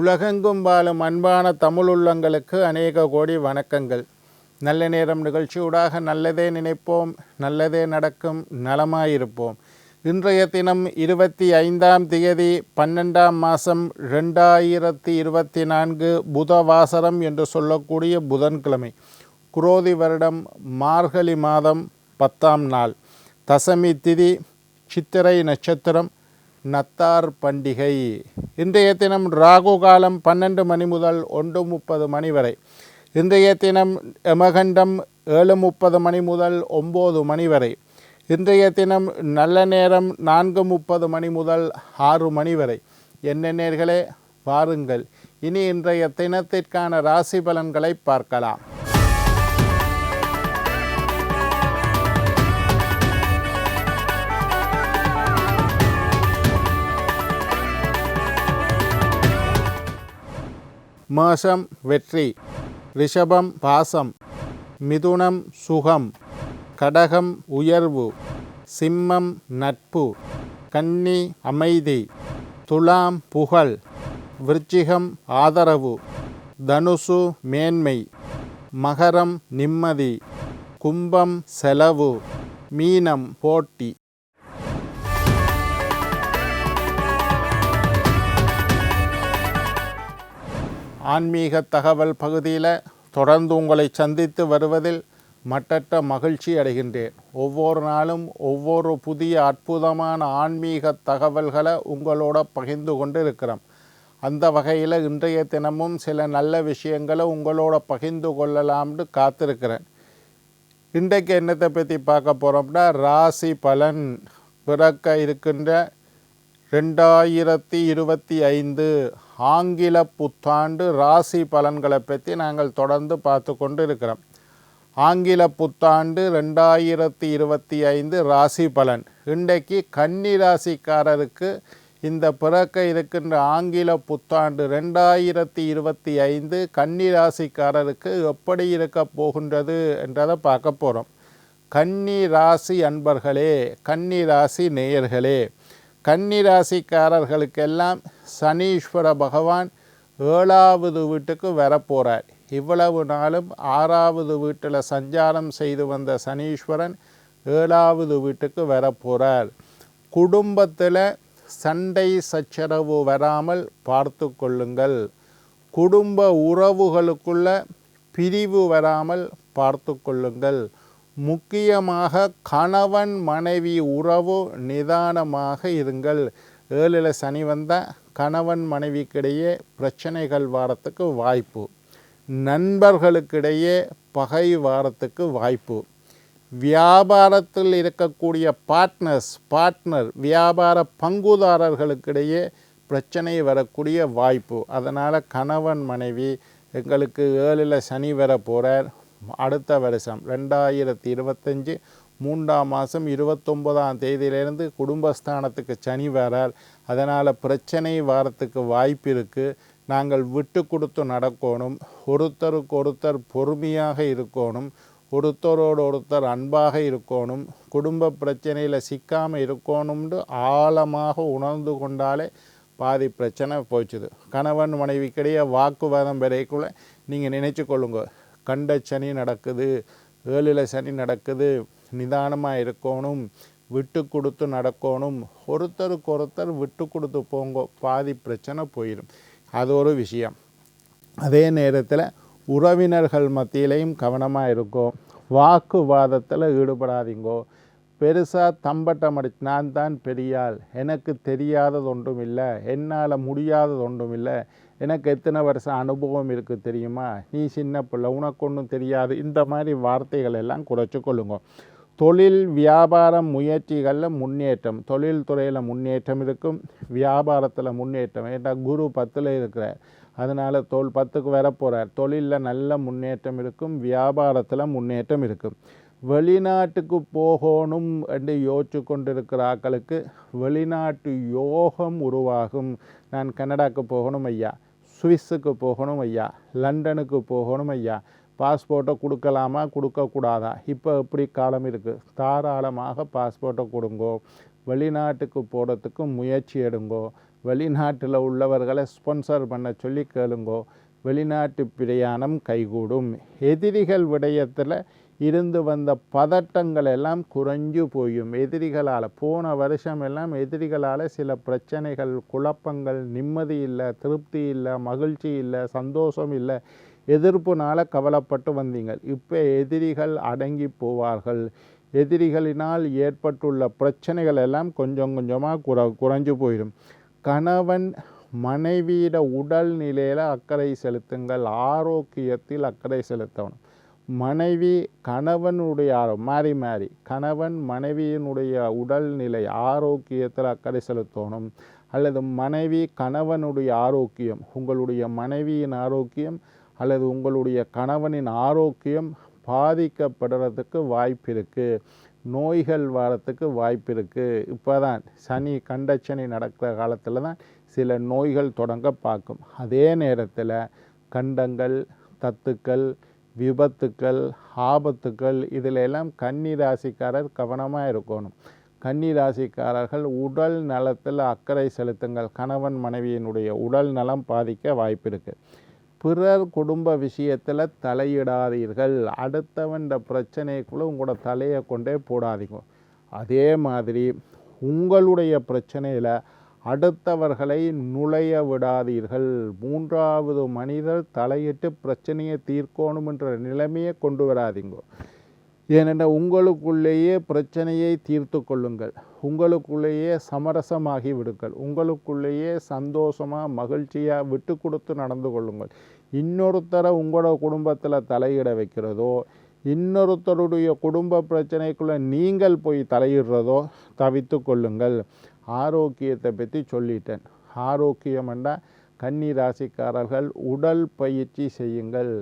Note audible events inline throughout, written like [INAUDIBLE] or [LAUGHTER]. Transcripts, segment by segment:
உலகெங்கும் வாழும் அன்பான தமிழ் உள்ளங்களுக்கு அநேக கோடி வணக்கங்கள். நல்ல நேரம் நிகழ்ச்சியூடாக நல்லதே நினைப்போம் நல்லதே நடக்கும் நலமாயிருப்போம். இன்றைய தினம் இருபத்தி ஐந்தாம் தேதி பன்னெண்டாம் மாதம் ரெண்டாயிரத்தி இருபத்தி நான்கு புதவாசரம் என்று சொல்லக்கூடிய புதன்கிழமை குரோதி வருடம் மார்கழி மாதம் பத்தாம் நாள். தசமி திதி சித்திரை நட்சத்திரம் நத்தார் பண்டிகை. இன்றைய தினம் ராகு காலம் பன்னெண்டு மணி முதல் ஒன்று முப்பது மணி வரை. இன்றைய தினம் எமகண்டம் ஏழு முப்பது மணி முதல் ஒம்பது மணி வரை. இன்றைய தினம் நல்ல நேரம் நான்கு முப்பது மணி முதல் ஆறு மணி வரை. என்ன நேர்களே வாருங்கள். இனி இன்றைய தினத்திற்கான ராசி பலன்களை பார்க்கலாம். மேஷம் வெற்றி ரிஷபம் பாசம் மிதுனம் சுகம் கடகம் உயர்வு சிம்மம் நட்பு கன்னி அமைதி துலாம் புகழ் விருச்சிகம் ஆதரவு தனுசு மேன்மை மகரம் நிம்மதி கும்பம் செலவு மீனம் போட்டி ஆன்மீக தகவல் பகுதியில் தொடர்ந்து உங்களை சந்தித்து வருவதில் மட்டற்ற மகிழ்ச்சி அடைகின்றேன். ஒவ்வொரு நாளும் ஒவ்வொரு புதிய அற்புதமான ஆன்மீக தகவல்களை உங்களோட பகிர்ந்து கொண்டு இருக்கிறோம் அந்த வகையில் இன்றைய தினமும் சில நல்ல விஷயங்களை உங்களோட பகிர்ந்து கொள்ளலாம்னு காத்திருக்கிறேன். இன்றைக்கு என்னத்தை பற்றி பார்க்க போகிறோம்னா ராசி பலன் பிறக்க இருக்கின்ற ரெண்டாயிரத்தி இருபத்தி ஐந்து ஆங்கில புத்தாண்டு ராசி பலன்களை பற்றி நாங்கள் தொடர்ந்து பார்த்து கொண்டு இருக்கிறோம் ஆங்கில புத்தாண்டு ரெண்டாயிரத்தி இருபத்தி ஐந்து ராசி பலன். இன்றைக்கு கன்னி ராசிக்காரருக்கு இந்த பிறக்க இருக்கின்ற ஆங்கில புத்தாண்டு ரெண்டாயிரத்தி இருபத்தி ஐந்து கன்னி ராசிக்காரருக்கு எப்படி இருக்க போகின்றது என்றதை பார்க்க போகிறோம் கன்னி ராசி அன்பர்களே கன்னி ராசி நேயர்களே கன்னி ராசிக்காரர்களுக்கெல்லாம் சனீஸ்வர பகவான் ஏழாவது வீட்டுக்கு வரப்போகிறார் இவ்வளவு நாளும் ஆறாவது வீட்டில் சஞ்சாரம் செய்து வந்த சனீஸ்வரன் ஏழாவது வீட்டுக்கு வரப்போகிறார் குடும்பத்தில் சண்டை சச்சரவு வராமல் பார்த்து கொள்ளுங்கள். குடும்ப உறவுகளுக்குள்ள பிரிவு வராமல் பார்த்து கொள்ளுங்கள். முக்கியமாக கணவன் மனைவி உறவு நிதானமாக இருங்கள். ஏழில் சனி வந்தால் கணவன் மனைவிக்கிடையே பிரச்சனைகள் வாரத்துக்கு வாய்ப்பு. நண்பர்களுக்கிடையே பகை வாரத்துக்கு வாய்ப்பு. வியாபாரத்தில் இருக்கக்கூடிய பார்ட்னர்ஸ் பார்ட்னர் வியாபார பங்குதாரர்களுக்கிடையே பிரச்சனை வரக்கூடிய வாய்ப்பு. அதனால் கணவன் மனைவி எங்களுக்கு ஏழில் சனி வர போகிறார் அடுத்த வருஷம் ரெண்டாயிரத்தி இருபத்தஞ்சி மூன்றாம் மாதம் இருபத்தொம்போதாம் தேதியிலேருந்து குடும்பஸ்தானத்துக்கு சனி வரார். அதனால் பிரச்சனை வரத்துக்கு வாய்ப்பு இருக்குது நாங்கள் விட்டு கொடுத்து நடக்கணும். ஒருத்தருக்கு ஒருத்தர் பொறுமையாக இருக்கணும். ஒருத்தரோடு ஒருத்தர் அன்பாக இருக்கணும். குடும்ப பிரச்சனையில் சிக்காமல் இருக்கணும்னு ஆழமாக உணர்ந்து கொண்டாலே பாதி பிரச்சனை போச்சுது. கணவன் மனைவிக்கிடையே வாக்குவாதம் வரைக்குள்ள நீங்கள் நினச்சி கொள்ளுங்கள் கண்ட சனி நடக்குது ஏழில் சனி நடக்குது நிதானமாக இருக்கணும் விட்டு கொடுத்து நடக்கணும் ஒருத்தருக்கு ஒருத்தர் விட்டு கொடுத்து போங்க பாதி பிரச்சனை போயிடும் அது ஒரு விஷயம். அதே நேரத்தில் உறவினர்கள் மத்தியிலையும் கவனமாக இருக்கும் வாக்குவாதத்தில் ஈடுபடாதீங்கோ பெருசாக தம்பட்டம் அடிச்சு நான் தான் பெரியாள் எனக்கு தெரியாதது ஒன்றும் இல்லை என்னால் முடியாதது ஒன்றும் இல்லை எனக்கு எத்தனை வருஷம் அனுபவம் இருக்குது தெரியுமா? நீ சின்ன பிள்ளை உனக்கு ஒன்றும் தெரியாது. இந்த மாதிரி வார்த்தைகள் எல்லாம் குறைச்சி கொள்ளுங்க தொழில் வியாபாரம் முயற்சிகளில் முன்னேற்றம். தொழில் துறையில் முன்னேற்றம் இருக்கும். வியாபாரத்தில் முன்னேற்றம். ஏன்னா குரு பத்தில் இருக்கிறார் அதனால் தோல் பத்துக்கு வர போகிறார் தொழிலில் நல்ல முன்னேற்றம் இருக்கும். வியாபாரத்தில் முன்னேற்றம் இருக்கும். வெளிநாட்டுக்கு போகணும் என்று யோசிச்சு கொண்டிருக்கிற ஆக்களுக்கு வெளிநாட்டு யோகம் உருவாகும். நான் கனடாக்கு போகணும் ஐயா. சுவிஸுக்கு போகணும் ஐயா லண்டனுக்கு போகணும் ஐயா. பாஸ்போர்ட்டை கொடுக்கலாமா கொடுக்கக்கூடாதா? இப்போ எப்படி காலம் இருக்குது தாராளமாக பாஸ்போர்ட்டை கொடுங்கோ. வெளிநாட்டுக்கு போகிறதுக்கு முயற்சி எடுங்கோ. வெளிநாட்டில் உள்ளவர்களை ஸ்பான்சர் பண்ண சொல்லி கேளுங்கோ. வெளிநாட்டு பிரயாணம் கைகூடும். எதிரிகள் விடயத்தில் இருந்து வந்த பதட்டங்கள் எல்லாம் குறைஞ்சு போயும். எதிரிகளால் போன வருஷம் எல்லாம் எதிரிகளால் சில பிரச்சனைகள் குழப்பங்கள் நிம்மதி இல்லை திருப்தி இல்லை மகிழ்ச்சி இல்லை சந்தோஷம் இல்லை எதிர்ப்புனால் கவலைப்பட்டு வந்தீங்க. இப்போ எதிரிகள் அடங்கி போவார்கள். எதிரிகளினால் ஏற்பட்டுள்ள பிரச்சனைகள் எல்லாம் கொஞ்சம் கொஞ்சமாக குற குறைஞ்சு போயிடும். கணவன் மனைவியிட உடல் நிலையில் அக்கறை செலுத்துங்கள். ஆரோக்கியத்தில் அக்கறை செலுத்தணும். மனைவி கணவனுடைய ஆரோ மாறி மாறி. கணவன் மனைவியினுடைய உடல்நிலை ஆரோக்கியத்தில் அக்கறை செலுத்தணும். அல்லது மனைவி கணவனுடைய ஆரோக்கியம் உங்களுடைய மனைவியின் ஆரோக்கியம் அல்லது உங்களுடைய கணவனின் ஆரோக்கியம் பாதிக்கப்படுறதுக்கு வாய்ப்பு இருக்குது நோய்கள் வரத்துக்கு வாய்ப்பு இருக்குது இப்போ தான் சனி கண்டச்சனி நடக்கிற காலத்தில் தான் சில நோய்கள் தொடங்க பார்க்கும். அதே நேரத்தில் கண்டங்கள் தத்துக்கள் விபத்துக்கள் ஆபத்துக்கள் இதில் எல்லாம் கன்னி ராசிக்காரர் கவனமாக இருக்கணும். கன்னி ராசிக்காரர்கள் உடல் நலத்தில் அக்கறை செலுத்துங்கள். கணவன் மனைவியினுடைய உடல் நலம் பாதிக்க வாய்ப்பு இருக்குது பிறர் குடும்ப விஷயத்தில் தலையிடாதீர்கள். அடுத்தவன்ற பிரச்சனைக்குள்ளே உங்களோட தலையை கொண்டே போடாதீங்க. அதே மாதிரி உங்களுடைய பிரச்சனையில் அடுத்தவர்களை நுழைய விடாதீர்கள். மூன்றாவது மனிதர் தலையிட்டு பிரச்சனையை தீர்க்கணும் என்ற நிலைமையை கொண்டு வராதீங்க. ஏனென்றால் உங்களுக்குள்ளேயே பிரச்சனையை தீர்த்து கொள்ளுங்கள். உங்களுக்குள்ளேயே சமரசமாகி விடுங்கள். உங்களுக்குள்ளேயே சந்தோஷமாக மகிழ்ச்சியாக விட்டு கொடுத்து நடந்து கொள்ளுங்கள். இன்னொருத்தரை உங்களோட குடும்பத்தில் தலையிட வைக்கிறதோ இன்னொருத்தருடைய குடும்ப பிரச்சனைக்குள்ளே நீங்கள் போய் தலையிடுறதோ தவித்து கொள்ளுங்கள். ஆரோக்கியத்தை பற்றி சொல்லிட்டேன். ஆரோக்கியம் என்றால் கன்னி ராசிக்காரர்கள் உடல் பயிற்சி செய்யுங்கள்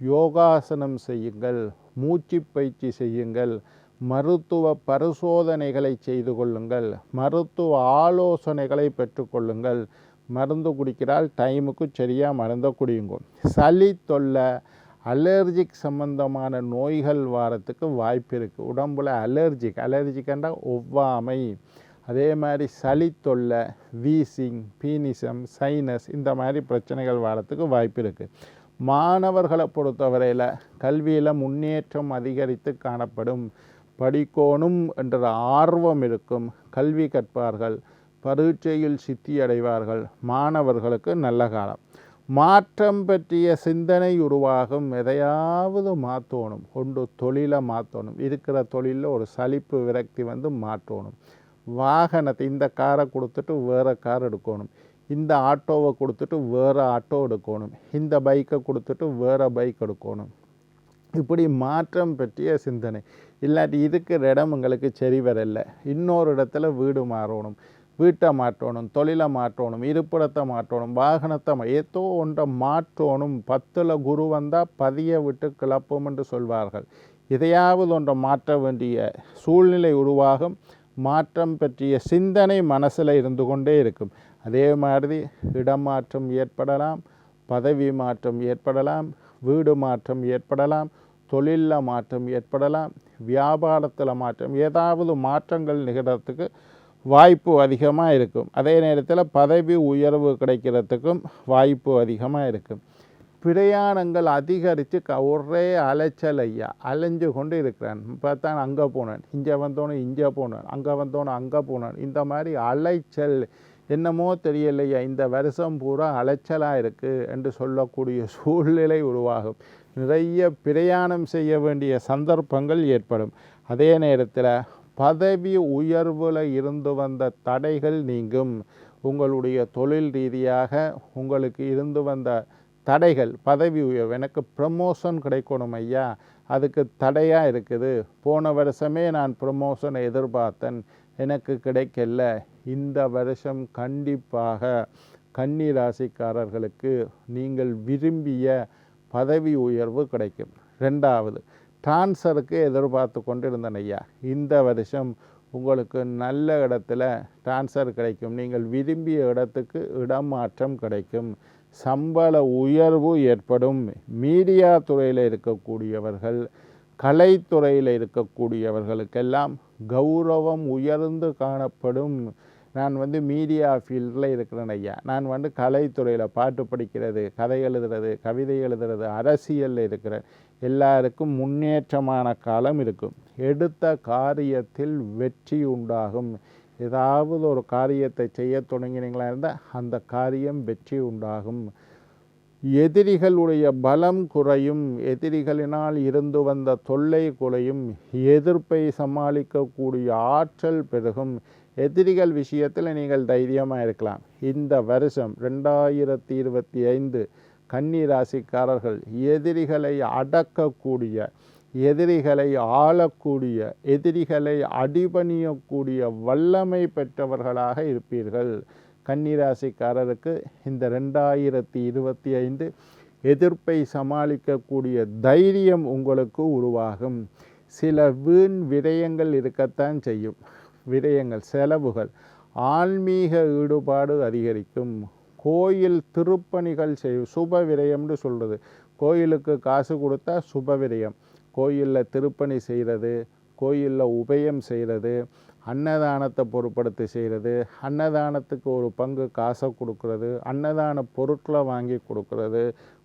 யோகாசனம் செய்யுங்கள் மூச்சு பயிற்சி செய்யுங்கள் மருத்துவ பரிசோதனைகளை செய்து கொள்ளுங்கள் மருத்துவ ஆலோசனைகளை பெற்றுக்கொள்ளுங்கள் மருந்து குடிக்கிறால் டைமுக்கு சரியாக மருந்தை குடியுங்க. சளி தொல்லை அலர்ஜிக் சம்பந்தமான நோய்கள் வாரத்துக்கு வாய்ப்பு இருக்குது உடம்புல அலர்ஜிக் அலர்ஜிக்கண்டா ஒவ்வாமை. அதே மாதிரி சளி தொல்லை வீசிங் பீனிசம் சைனஸ் இந்த மாதிரி பிரச்சனைகள் வரத்துக்கு வாய்ப்பு இருக்குது மாணவர்களை பொறுத்தவரையில் கல்வியில் முன்னேற்றம் அதிகரித்து காணப்படும் படிக்கோணும் என்ற ஆர்வம் இருக்கும். கல்வி கற்பார்கள் பரீட்சையில் சித்தியடைவார்கள் மாணவர்களுக்கு நல்ல காலம். மாற்றம் பற்றிய சிந்தனை உருவாகும் எதையாவது மாற்றணும் கொண்டு தொழிலை மாற்றணும் இருக்கிற தொழிலில் ஒரு சலிப்பு விரக்தி வந்து மாற்றணும். வாகனத்தை இந்த காரை கொடுத்துட்டு வேறு கார் எடுக்கணும். இந்த ஆட்டோவை கொடுத்துட்டு வேறு ஆட்டோ எடுக்கணும். இந்த பைக்கை கொடுத்துட்டு வேறு பைக் எடுக்கணும். இப்படி மாற்றம் பற்றிய சிந்தனை. இல்லாட்டி இருக்கிற இடம் உங்களுக்கு சரி வரலை. இன்னொரு இடத்துல வீடு மாறணும். வீட்டை மாற்றணும் தொழிலை மாற்றணும் இருப்பிடத்தை மாற்றணும் வாகனத்தை ஏதோ ஒன்றை மாற்றணும். பத்தில் குரு வந்தால் பதிய விட்டு கிளப்பும் என்று சொல்வார்கள். எதையாவது ஒன்றை மாற்ற வேண்டிய சூழ்நிலை உருவாகும். மாற்றம் பற்றிய சிந்தனை மனசில் இருந்து கொண்டே இருக்கும். அதே மாதிரி இடம் மாற்றம் ஏற்படலாம் பதவி மாற்றம் ஏற்படலாம் வீடு மாற்றம் ஏற்படலாம் தொழிலில் மாற்றம் ஏற்படலாம் வியாபாரத்தில் மாற்றம் ஏதாவது மாற்றங்கள் நிகழறதுக்கு வாய்ப்பு அதிகமாக இருக்கும். அதே நேரத்தில் பதவி உயர்வு கிடைக்கிறதுக்கும் வாய்ப்பு அதிகமாக இருக்கும். பிரயாணங்கள் அதிகரித்து க ஒரே அலைச்சல் ஐயா. அலைஞ்சு கொண்டு இருக்கிறான். பார்த்தான் அங்கே போனேன். இங்கே வந்தோன்னு இங்கே போனேன். அங்கே வந்தோன்னு அங்கே போனேன். இந்த மாதிரி அலைச்சல். என்னமோ தெரியலையா இந்த வருஷம் பூரா அலைச்சலாக இருக்குது என்று சொல்லக்கூடிய [LAUGHS] சூழ்நிலை உருவாகும். நிறைய பிரயாணம் செய்ய வேண்டிய சந்தர்ப்பங்கள் ஏற்படும். அதே நேரத்தில் பதவி உயர்வில் இருந்து வந்த தடைகள் நீங்கும். உங்களுடைய தொழில் ரீதியாக உங்களுக்கு இருந்து வந்த தடைகள் பதவி உயர்வு எனக்கு ப்ரமோஷன் கிடைக்கணும் ஐயா. அதுக்கு தடையாக இருக்குது. போன வருஷமே நான் ப்ரமோஷனை எதிர்பார்த்தேன். எனக்கு கிடைக்கல. இந்த வருஷம் கண்டிப்பாக கன்னி ராசிக்காரர்களுக்கு நீங்கள் விரும்பிய பதவி உயர்வு கிடைக்கும். ரெண்டாவது ட்ரான்ஸ்ஃபருக்கு எதிர்பார்த்து கொண்டிருந்தேன் ஐயா. இந்த வருஷம் உங்களுக்கு நல்ல இடத்துல ட்ரான்ஸ்ஃபர் கிடைக்கும். நீங்கள் விரும்பிய இடத்துக்கு இடமாற்றம் கிடைக்கும். சம்பள உயர்வு ஏற்படும். மீடியா துறையில் இருக்கக்கூடியவர்கள் கலைத்துறையில் இருக்கக்கூடியவர்களுக்கெல்லாம் கௌரவம் உயர்ந்து காணப்படும். நான் வந்து மீடியா ஃபீல்டில் இருக்கிறேன் ஐயா. நான் வந்து கலைத்துறையில் பாட்டு படிக்கிறது கதை எழுதுறது கவிதை எழுதுறது அரசியலில் இருக்கிறேன். எல்லாருக்கும் முன்னேற்றமான காலம் இருக்கும். எடுத்த காரியத்தில் வெற்றி உண்டாகும். ஏதாவது ஒரு காரியத்தை செய்ய தொடங்கினீங்களா இருந்தால் அந்த காரியம் வெற்றி உண்டாகும். எதிரிகளுடைய பலம் குறையும். எதிரிகளினால் இருந்து வந்த தொல்லை குறையும். எதிர்ப்பை சமாளிக்கக்கூடிய ஆற்றல் பெருகும். எதிரிகள் விஷயத்தில் நீங்கள் தைரியமாக இருக்கலாம். இந்த வருஷம் ரெண்டாயிரத்தி இருபத்தி ஐந்து கன்னி ராசிக்காரர்கள் எதிரிகளை அடக்கக்கூடிய எதிரிகளை ஆளக்கூடிய எதிரிகளை அடிபணியக்கூடிய வல்லமை பெற்றவர்களாக இருப்பீர்கள். கன்னிராசிக்காரருக்கு இந்த ரெண்டாயிரத்தி இருபத்தி ஐந்து எதிர்ப்பை சமாளிக்கக்கூடிய தைரியம் உங்களுக்கு உருவாகும். சில வீண் விரயங்கள் இருக்கத்தான் செய்யும். விரயங்கள் செலவுகள் ஆன்மீக ஈடுபாடு அதிகரிக்கும். கோயில் திருப்பணிகள் செய்யும் சுப விரயம்னு சொல்கிறது கோயிலுக்கு காசு கொடுத்தா சுப விரயம். கோயிலில் திருப்பணி செய்கிறது கோயிலில் உபயம் செய்கிறது அன்னதானத்தை பொருட்படுத்தி செய்கிறது அன்னதானத்துக்கு ஒரு பங்கு காசை கொடுக்கறது அன்னதான பொருட்களை வாங்கி கொடுக்கறது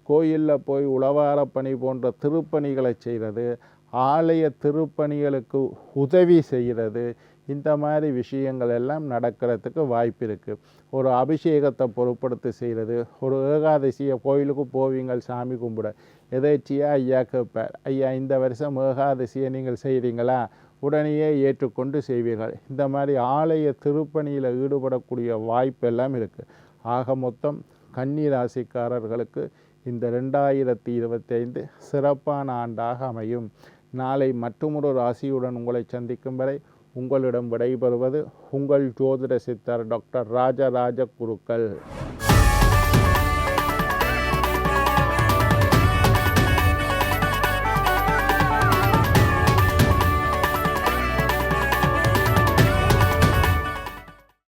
கோயிலில் போய் உழவார பணி போன்ற திருப்பணிகளை செய்கிறது ஆலய திருப்பணிகளுக்கு உதவி செய்கிறது இந்த மாதிரி விஷயங்கள் எல்லாம் நடக்கிறதுக்கு வாய்ப்பு இருக்குது ஒரு அபிஷேகத்தை பொருட்படுத்தி செய்கிறது ஒரு ஏகாதசியை கோயிலுக்கு போவீங்கள் சாமி கும்பிட. எதேச்சியாக ஐயா கேட்பார் ஐயா இந்த வருஷம் ஏகாதசியை நீங்கள் செய்கிறீங்களா உடனேயே ஏற்றுக்கொண்டு செய்வீர்கள். இந்த மாதிரி ஆலய திருப்பணியில் ஈடுபடக்கூடிய வாய்ப்பெல்லாம் இருக்குது ஆக மொத்தம் கன்னிராசிக்காரர்களுக்கு இந்த ரெண்டாயிரத்தி இருபத்தைந்து சிறப்பான ஆண்டாக அமையும். நாளை மற்றொரு ராசியுடன் உங்களை சந்திக்கும் வரை உங்களிடம் விடைபெறுவது உங்கள் ஜோதிட சித்தர் டாக்டர் ராஜராஜ குருக்கள்.